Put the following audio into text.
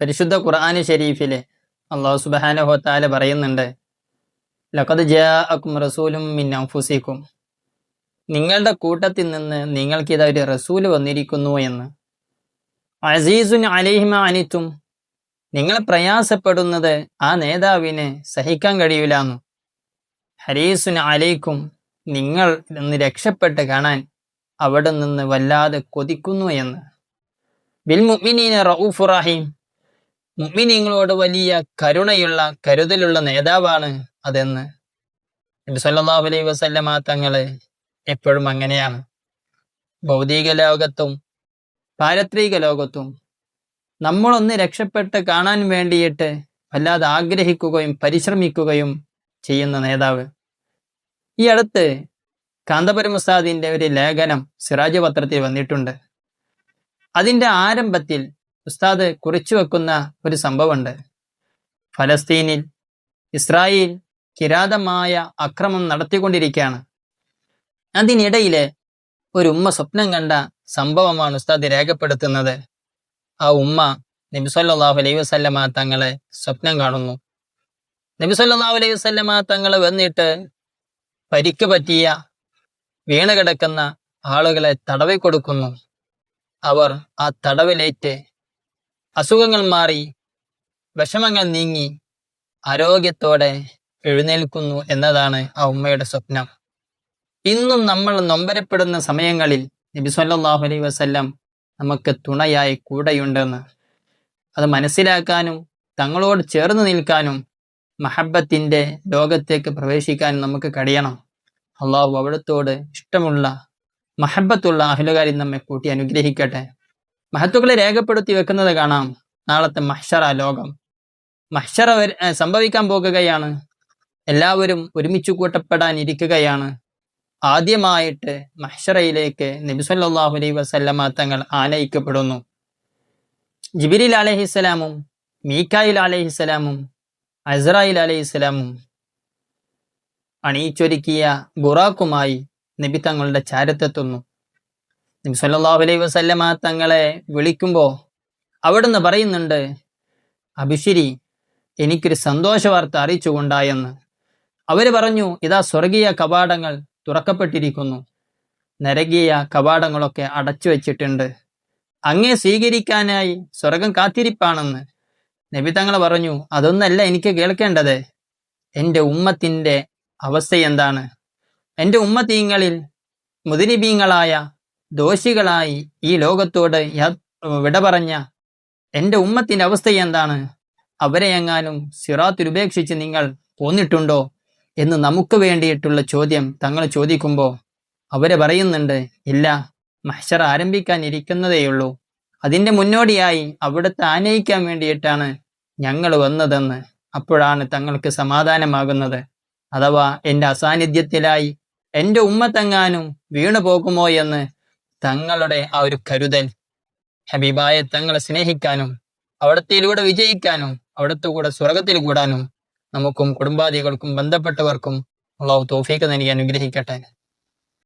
പരിശുദ്ധ ഖുർആാന് ഷരീഫിൽ അള്ളാഹു സുബാനഹോത്താല പറയുന്നുണ്ട് ലഖദ് ജാഅക്കും റസൂലും മിൻ അംഫുസിക്കും നിങ്ങളുടെ കൂട്ടത്തിൽ നിന്ന് നിങ്ങൾക്ക് ഇതാ ഒരു റസൂൽ വന്നിരിക്കുന്നു എന്ന്. അസീസുൻ അലിഹിമ അനിത്തും നിങ്ങൾ പ്രയാസപ്പെടുന്നത് ആ നേതാവിന് സഹിക്കാൻ കഴിയില്ലാന്നു ഹരീസുൻ അലൈക്കും നിങ്ങൾ നിന്ന് രക്ഷപ്പെട്ട് കാണാൻ അവിടെ നിന്ന് വല്ലാതെ കൊതിക്കുന്നു എന്ന്. ബിൽ മുഅ്മിനീന റഊഫുർ റഹീം മുഅ്മിനീങ്ങളോട് വലിയ കരുണയുള്ള കരുതലുള്ള നേതാവാണ് അതെന്ന് സല്ലല്ലാഹു അലൈഹി വസല്ലമ തങ്ങൾ എപ്പോഴും അങ്ങനെയാണ്. ഭൗതിക ലോകത്തും പാരത്രിക ലോകത്തും നമ്മളൊന്ന് രക്ഷപ്പെട്ട് കാണാൻ വേണ്ടിയിട്ട് വല്ലാതെ ആഗ്രഹിക്കുകയും പരിശ്രമിക്കുകയും ചെയ്യുന്ന നേതാവ്. ഈ അടുത്ത് കാന്തപുരം ഉസ്താദിന്റെ ഒരു ലേഖനം സിറാജ് പത്രത്തിൽ വന്നിട്ടുണ്ട്. അതിന്റെ ആരംഭത്തിൽ ഉസ്താദ് കുറിച്ചു വെക്കുന്ന ഒരു സംഭവമുണ്ട്. ഫലസ്തീനിൽ ഇസ്രായേൽ കിരാതമായ അക്രമം നടത്തിക്കൊണ്ടിരിക്കുകയാണ്. അതിനിടയിലെ ഒരു ഉമ്മ സ്വപ്നം കണ്ട സംഭവമാണ് ഉസ്താദ് രേഖപ്പെടുത്തുന്നത്. ആ ഉമ്മ നബിസല്ലാഹു അലൈഹി വസല്ലമ തങ്ങളെ സ്വപ്നം കാണുന്നു. നബിസല്ലാഹു അലൈഹി വസല്ലമ തങ്ങളെ വന്നിട്ട് പരിക്ക് പറ്റിയ വീണ് കിടക്കുന്ന ആളുകളെ തടവി കൊടുക്കുന്നു അവർ ആ തടവിലേറ്റ് അസുഖങ്ങൾ മാറി വിഷമങ്ങൾ നീങ്ങി ആരോഗ്യത്തോടെ എഴുന്നേൽക്കുന്നു എന്നതാണ് ആ ഉമ്മയുടെ സ്വപ്നം. ഇന്നും നമ്മൾ നൊമ്പരപ്പെടുന്ന സമയങ്ങളിൽ നബി സല്ലല്ലാഹു അലൈഹി വസല്ലം നമുക്ക് തുണയായി കൂടെയുണ്ടെന്ന്. അത് മനസ്സിലാക്കാനും തങ്ങളോട് ചേർന്ന് നിൽക്കാനും മഹബത്തിന്റെ ലോകത്തേക്ക് പ്രവേശിക്കാനും നമുക്ക് കഴിയണം. അള്ളാഹു അവിടത്തോട് ഇഷ്ടമുള്ള മഹബത്തുള്ള അഹലുകാരി നമ്മെ കൂട്ടി അനുഗ്രഹിക്കട്ടെ. മഹത്തുക്കളെ രേഖപ്പെടുത്തി വെക്കുന്നത് കാണാം. നാളത്തെ മഹ്ഷറ ലോകം. മഹ്ഷറ സംഭവിക്കാൻ പോകുകയാണ്. എല്ലാവരും ഒരുമിച്ച് കൂട്ടപ്പെടാൻ ഇരിക്കുകയാണ്. ആദ്യമായിട്ട് മഹ്ഷറയിലേക്ക് നബി സല്ലല്ലാഹു അലൈഹി വസല്ലമ തങ്ങൾ ആനയിക്കപ്പെടുന്നു. ജിബിരിൽ അലഹിസ്സലാമും മീക്കായിൽ അലഹിസ്സലാമും അസ്രായിൽ അലഹിസ്സലാമും അണിയിച്ചൊരുക്കിയ ബുറാക്കുമായി നബി തങ്ങളുടെ ചാരത്തെത്തുന്നു. നബി സല്ലല്ലാഹു അലൈഹി വസല്ലമ തങ്ങളെ വിളിക്കുമ്പോൾ അവിടുന്ന് പറയുന്നുണ്ട് അബിശിരി എനിക്കൊരു സന്തോഷ വാർത്ത അറിയിച്ചുകൊണ്ടായെന്ന്. അവർ പറഞ്ഞു ഇതാ സ്വർഗീയ കവാടങ്ങൾ തുറക്കപ്പെട്ടിരിക്കുന്നു. നരകീയ കവാടങ്ങളൊക്കെ അടച്ചു വച്ചിട്ടുണ്ട്. അങ്ങേ സ്വീകരിക്കാനായി സ്വർഗം കാത്തിരിപ്പാണെന്ന്. നബി തങ്ങൾ പറഞ്ഞു അതൊന്നല്ല എനിക്ക് കേൾക്കേണ്ടത്. എന്റെ ഉമ്മത്തിന്റെ അവസ്ഥ എന്താണ്? എന്റെ ഉമ്മത്തീങ്ങളിൽ മുതിരിബീങ്ങളായ ദോഷികളായി ഈ ലോകത്തോട് വിട പറഞ്ഞ എന്റെ ഉമ്മത്തിന്റെ അവസ്ഥ എന്താണ്? അവരെ എങ്ങാനും സിറാത്തിലുപേക്ഷിച്ച് നിങ്ങൾ പോന്നിട്ടുണ്ടോ? എന്ന് നമുക്ക് വേണ്ടിയിട്ടുള്ള ചോദ്യം തങ്ങൾ ചോദിക്കുമ്പോൾ അവരെ പറയുന്നുണ്ട് ഇല്ല മഹ്ഷർ ആരംഭിക്കാൻ ഇരിക്കുന്നതേയുള്ളൂ അതിന്റെ മുന്നോടിയായി അവിടുത്തെ ആനയിക്കാൻ വേണ്ടിയിട്ടാണ് ഞങ്ങൾ വന്നതെന്ന് അപ്പോഴാണ് തങ്ങൾക്ക് സമാധാനമാകുന്നത്. അഥവാ എന്റെ അസാന്നിധ്യത്തിലായി എന്റെ ഉമ്മത്തെങ്ങാനും വീണു പോകുമോ എന്ന് തങ്ങളുടെ ആ ഒരു കരുതൽ ഹബീബായെ തങ്ങളെ സ്നേഹിക്കാനും അവിടത്തിലൂടെ വിജയിക്കാനും അവിടത്തെ കൂടെ സ്വർഗത്തിൽ കൂടാനും നമുക്കും കുടുംബാദികൾക്കും ബന്ധപ്പെട്ടവർക്കും അള്ളാഹു തോഫീക്ക് നൽകി അനുഗ്രഹിക്കട്ടെ.